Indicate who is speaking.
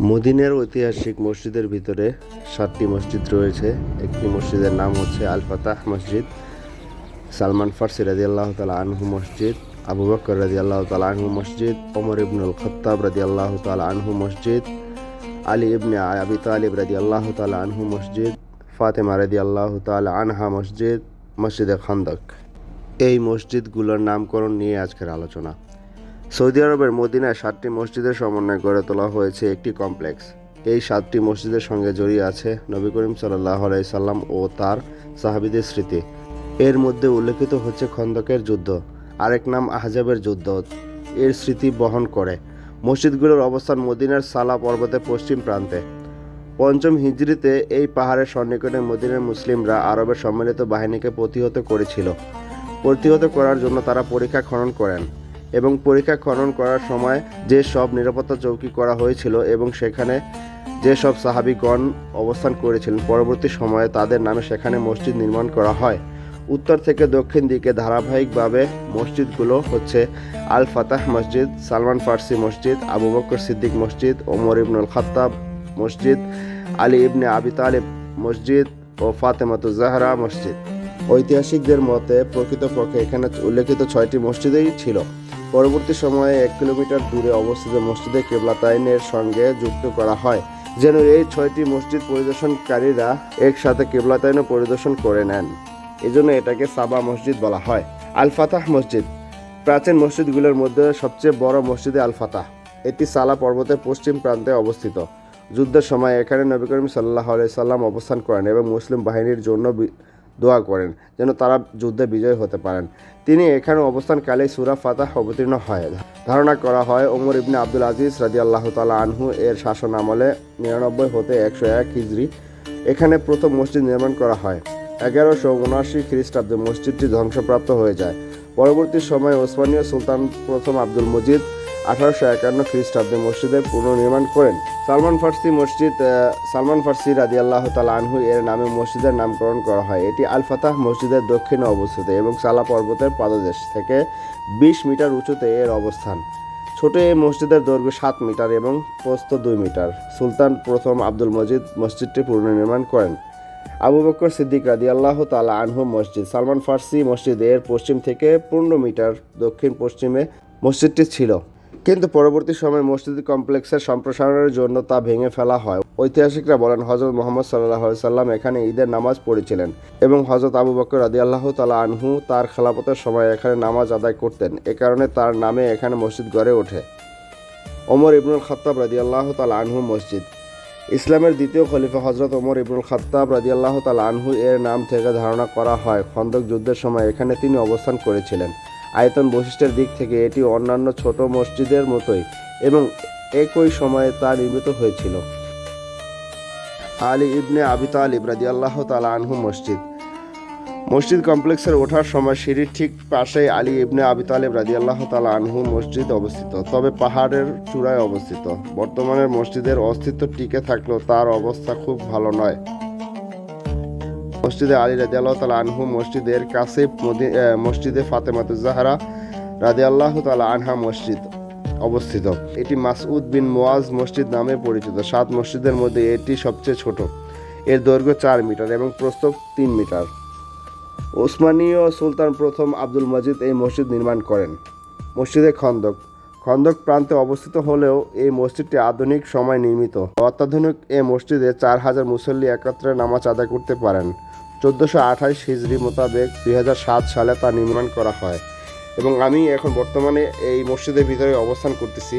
Speaker 1: মদিনের ঐতিহাসিক মসজিদের ভিতরে সাতটি মসজিদ রয়েছে। একটি মসজিদের নাম হচ্ছে আল ফাতাহ মসজিদ, সালমান ফার্সি রাজি আল্লাহ তালা আনহু মসজিদ, আবু বকর রাজি আল্লাহ তালা আনহু মসজিদ, ওমর ইবনুল খত্তাব রাজি আল্লাহ তালা আনহু মসজিদ, আলী ইবনে আবি তালিব রাজি আল্লাহ তালা আনহু মসজিদ, ফাতেমা রাজি আল্লাহ তালা আনহা মসজিদ, মসজিদে খন্দক। এই মসজিদগুলোর নামকরণ নিয়ে আজকের আলোচনা। সৌদি আরবের মদিনায় সাতটি মসজিদের সমন্বয়ে গড়ে তোলা হয়েছে একটি কমপ্লেক্স। এই সাতটি মসজিদের সঙ্গে জড়িয়ে আছে নবী করিম সাল্লাহ সাল্লাম ও তার সাহাবিদের স্মৃতি। এর মধ্যে উল্লেখিত হচ্ছে খন্দকের যুদ্ধ, আরেক নাম আহজাবের যুদ্ধ। এর স্মৃতি বহন করে। মসজিদগুলোর অবস্থান মদিনার সালা পর্বতের পশ্চিম প্রান্তে। পঞ্চম হিজরিতে এই পাহাড়ের সন্নিকটে মদিনার মুসলিমরা আরবের সম্মিলিত বাহিনীকে প্রতিহত করেছিল। প্রতিহত করার জন্য তারা পরীক্ষা খনন করেন। এবং পরীক্ষা খনন করার সময় যে সব নিরাপত্তা চৌকি করা হয়েছিল এবং সেখানে যে সব সাহাবিগণ অবস্থান করেছিলেন, পরবর্তী সময়ে তাদের নামে সেখানে মসজিদ নির্মাণ করা হয়। উত্তর থেকে দক্ষিণ দিকে ধারাবাহিকভাবে মসজিদগুলো হচ্ছে আল ফাতাহ মসজিদ, সালমান ফার্সি মসজিদ, আবু বকর সিদ্দিক মসজিদ, ওমর ইবনুল খাত্তাব মসজিদ, আলী ইবনে আবি তালেব মসজিদ ও ফাতেমাতু জাহরা মসজিদ। ঐতিহাসিকদের মতে প্রকৃতপক্ষে এখানে উল্লেখিত ছয়টি মসজিদেই ছিল। পরবর্তী সময়ে এক কিলোমিটার দূরে অবস্থিত মসজিদে কেবলাতাইনের সঙ্গে যুক্ত করা হয়। যেন এই ছয়টি মসজিদ পরিদর্শনকারীরা একসাথে কেবলাতাইনও পরিদর্শন করে নেন। এজন্য এটাকে সাবা মসজিদ বলা হয়। আল ফাতাহ মসজিদ। প্রাচীন মসজিদগুলোর মধ্যে সবচেয়ে বড় মসজিদে আল ফাতাহ এটি সালা পর্বতের পশ্চিম প্রান্তে অবস্থিত। যুদ্ধের সময় এখানে নবী করিম সাল্লাহ সাল্লাম অবস্থান করেন এবং মুসলিম বাহিনীর জন্য দোয়া করেন যেন তারা যুদ্ধে বিজয় হতে পারেন। তিনি এখানে অবস্থানকালে সুরা ফাতাহ অবতীর্ণ হয়। ধারণা করা হয় ওমর ইবনে আব্দুল আজিজ রাজি আল্লাহ তালা আনহু এর শাসন আমলে নিরানব্বই হতে একশো এক হিজড়ি এখানে প্রথম মসজিদ নির্মাণ করা হয়। এগারোশো উনআশি খ্রিস্টাব্দে মসজিদটি ধ্বংসপ্রাপ্ত হয়ে যায়। পরবর্তী সময়ে ওসমানীয় সুলতান প্রথম আব্দুল মজিদ আঠারোশো একান্ন খ্রিস্টাব্দে মসজিদের পুনর্নির্মাণ করেন। সালমান ফার্সি মসজিদ সালমান ফার্সি রাজি আল্লাহ তালা আনহু এর নামে মসজিদের নামকরণ করা হয়। এটি আল ফাতাহ মসজিদের দক্ষিণে অবস্থিত এবং সালা পর্বতের পাদদেশ থেকে বিশ মিটার উঁচুতে এর অবস্থান। ছোট এই মসজিদের দৈর্ঘ্য সাত মিটার এবং প্রস্থ দুই মিটার। সুলতান প্রথম আব্দুল মজিদ মসজিদটি পুনর্নির্মাণ করেন। আবু বকর সিদ্দিক রাদি আল্লাহ তালা আনহু মসজিদ, সালমান ফার্সি মসজিদ এর পশ্চিম থেকে পনেরো মিটার দক্ষিণ পশ্চিমে মসজিদটি ছিল। কিন্তু পরবর্তী সময়ে মসজিদ কমপ্লেক্সের সম্প্রসারণের জন্য তা ভেঙে ফেলা হয়। ঐতিহাসিকরা বলেন হজরত মোহাম্মদ সাল্লাহ সাল্লাম এখানে ঈদের নামাজ পড়েছিলেন এবং হজরত আবু বকর রাদি আল্লাহ তালা আনহু তার খেলাপথের সময় এখানে নামাজ আদায় করতেন। এ কারণে তার নামে এখানে মসজিদ গড়ে ওঠে। ওমর ইবনুল খাত্তাব রাদি আল্লাহ তালা আনহু মসজিদ। ইসলামের দ্বিতীয় খলিফা হজরত ওমর ইবনুল খাত্তাব রাজি আল্লাহ তাল আনহু এর নাম থেকে ধারণা করা হয়, খন্দক যুদ্ধের সময় এখানে তিনি অবস্থান করেছিলেন। আয়তন বৈশিষ্ট্যের দিক থেকে এটি অন্যান্য ছোট মসজিদের মতোই এবং একই সময়ে তা নির্মিত হয়েছিল। আলী ইবনে আবি তালিব রাজি আল্লাহ তালা আনহু মসজিদ। মসজিদ কমপ্লেক্সের ওঠার সময় সিঁড়ির ঠিক পাশেই আলী ইবনে আবি তালেব রাজি আল্লাহ তালা আনহু মসজিদ অবস্থিত, তবে পাহাড়ের চূড়ায় অবস্থিত। বর্তমানে মসজিদের অস্তিত্ব টিকে থাকলেও তার অবস্থা খুব ভালো নয়। মসজিদে আলী রাজি আল্লাহ তালা আনহু মসজিদের কাছে মসজিদে ফাতেমাতুজ জাহারা রাজি আল্লাহ তালা আনহা মসজিদ অবস্থিত। এটি মাসউদ বিন মোয়াজ মসজিদ নামে পরিচিত। সাত মসজিদের মধ্যে এটি সবচেয়ে ছোট। এর দৈর্ঘ্য চার মিটার এবং প্রস্থ তিন মিটার। ওসমানীয় সুলতান প্রথম আব্দুল মজিদ এই মসজিদ নির্মাণ করেন। মসজিদে খন্দক খন্দক প্রান্তে অবস্থিত হলেও এই মসজিদটি আধুনিক সময় নির্মিত। অত্যাধুনিক এ মসজিদে চার হাজার মুসল্লি একত্রে নামাজ আদায় করতে পারেন। চোদ্দোশো আঠাশ হিজড়ি মোতাবেক দুই হাজার সাত সালে তা নির্মাণ করা হয়। এবং আমি এখন বর্তমানে এই মসজিদের ভিতরে অবস্থান করতেছি।